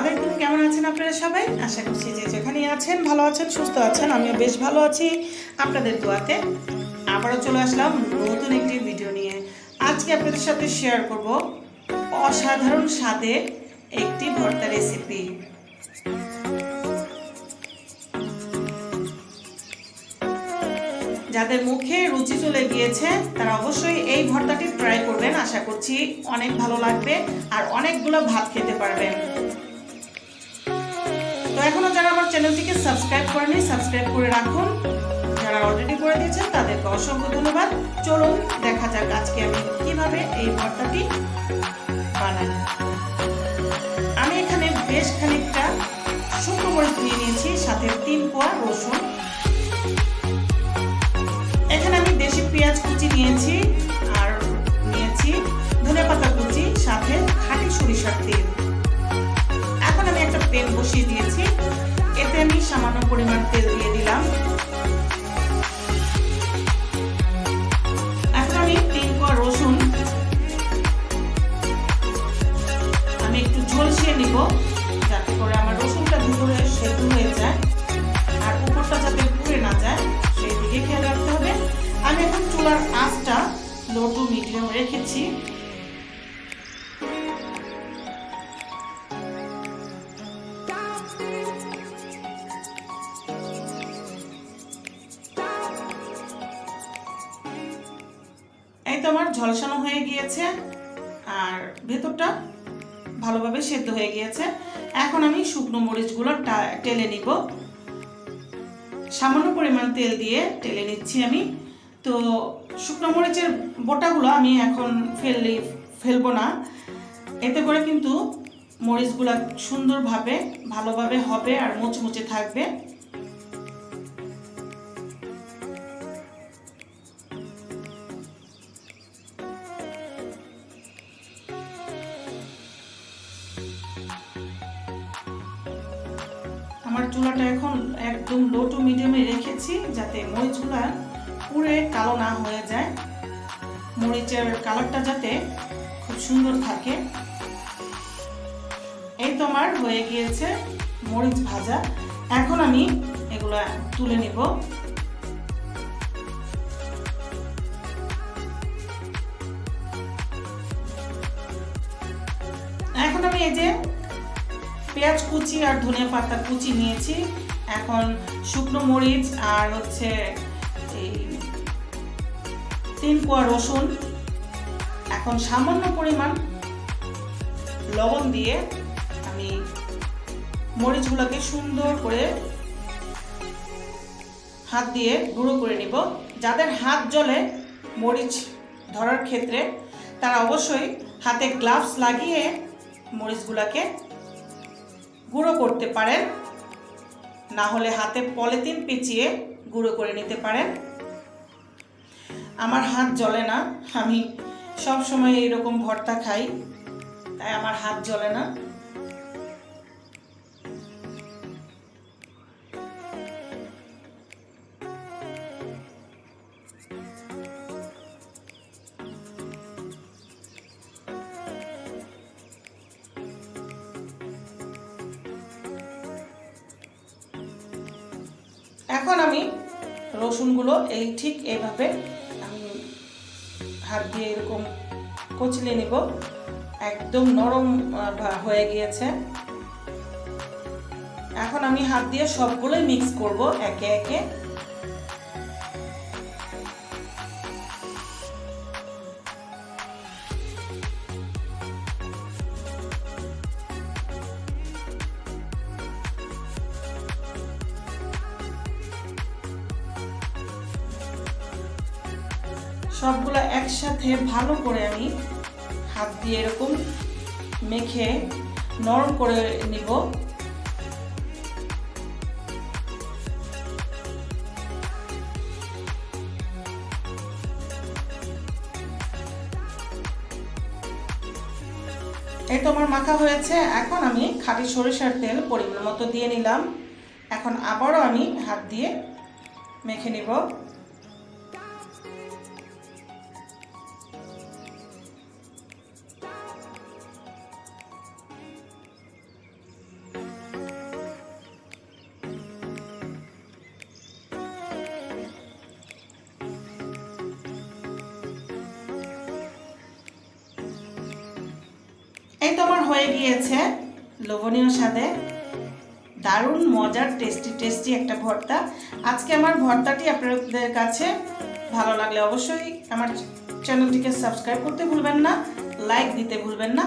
আলাইকুম কেমন আছেন আপনারা সবাই? আশা করছি যে যেখানেই আছেন, ভালো আছেন, সুস্থ আছেন, আমিও বেশ ভালো আছি। আপনাদের দোয়াতে আবারও চলে আসলাম নতুন একটি ভিডিও নিয়ে। আজকে আপনাদের সাথে শেয়ার করব অসাধারণ স্বাদে একটি ভর্তা রেসিপি যাদের মুখে রুচি চলে গিয়েছে, তারা অবশ্যই এই ভর্তাটি ট্রাই করবেন। আশা করছি অনেক ভালো লাগবে আর অনেকগুলো ভাত খেতে পারবেন। তো এখনও যারা আমার চ্যানেলটিকে সাবস্ক্রাইব করেনি, সাবস্ক্রাইব করে রাখুন। যারা অলরেডি করে দিয়েছেন, তাদেরকে অসংখ্য ধন্যবাদ। চলুন, দেখা যাক আজকে আমি কীভাবে এই ভর্তাটি বানাই। আমি এখানে বেশ খানিকটা শুকনো মরিচ নিয়ে নিয়েছি, সাথে তিন কোয়া রসুন। এখানে আমি দেশি পেঁয়াজ কুচি নিয়েছি রেখেছি। এই তো আমার ঝলসানো হয়ে গিয়েছে, আর ভেতরটা ভালোভাবে সেদ্ধ হয়ে গিয়েছে। এখন আমি শুকনো মরিচগুলো টেলে নিব। সামান্য পরিমাণ তেল দিয়ে টেলে নিচ্ছি আমি। তো শুকনো মরিচের বোটাগুলো আমি এখন ফেললে, ফেলব না। এতে করে কিন্তু মরিচগুলো সুন্দরভাবে, ভালোভাবে হবে আর মুচমুচে থাকবে। আমার চুলাটা এখন একদম লো টু মিডিয়ামে রেখেছি যাতে মরিচগুলা পুরে কালো না হয়ে যায়। মরিচের কালারটা যাতে খুব সুন্দর থাকে। এই তো আমার হয়ে গিয়েছে মরিচ ভাজা। এখন আমি এগুলো তুলে নিব। এখন আমি এই যে পেঁয়াজ কুচি আর ধনিয়া পাতা কুচি নিয়েছি। এখন শুকনো মরিচ আর হচ্ছে এই তিন কোয়া রসুন, এখন সামান্য পরিমাণ লবণ দিয়ে আমি মরিচগুলোকে সুন্দর করে হাত দিয়ে গুঁড়ো করে নিব। যাদের হাত জলে মরিচ ধরার ক্ষেত্রে, তারা অবশ্যই হাতে গ্লাভস লাগিয়ে মরিচগুলোকে গুঁড়ো করতে পারেন। না হলে হাতে পলিথিন পেঁচিয়ে গুঁড়ো করে নিতে পারেন। আমার হাত জ্বলে না। আমি সব সময় এরকম ভর্তা খাই, তাই আমার হাত জ্বলে না। এখন আমি রসুনগুলো এই ঠিক এইভাবে আমি হাত দিয়ে এরকম কচলে নেব। একদম নরম হয়ে গিয়েছে। এখন আমি হাত দিয়ে সবগুলোই মিক্স করব একে একে। সবগুলো একসাথে ভালো করে আমি হাত দিয়ে এরকম মেখে নরম করে নিব। এই তো আমার মাখা হয়েছে, এখন আমি খাঁটি সরিষার তেল পরিমাণ মতো দিয়ে নিলাম। এখন আবারও আমি হাত দিয়ে মেখে নিব। এই তো আমার হয়ে গিয়েছে। লোভনীয় স্বাদে। দারুণ, মজার টেস্টি টেস্টি একটা ভর্তা। আজকে আমার ভর্তাটি আপনাদের কাছে ভালো লাগলে অবশ্যই আমার চ্যানেলটিকে সাবস্ক্রাইব করতে ভুলবেন না লাইক দিতে ভুলবেন না।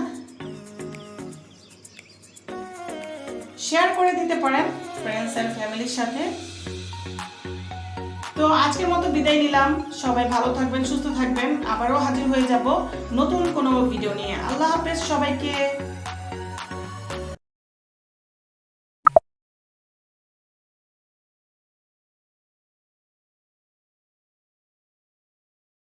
শেয়ার করে দিতে পারেন ফ্রেন্ডস অ্যান্ড ফ্যামিলির সাথে। তো আজকের মতো বিদায় নিলাম। সবাই ভালো থাকবেন, সুস্থ থাকবেন। আবারও হাজির হয়ে যাব নতুন কোনো ভিডিও নিয়ে। আল্লাহ হাফেজ সবাইকে।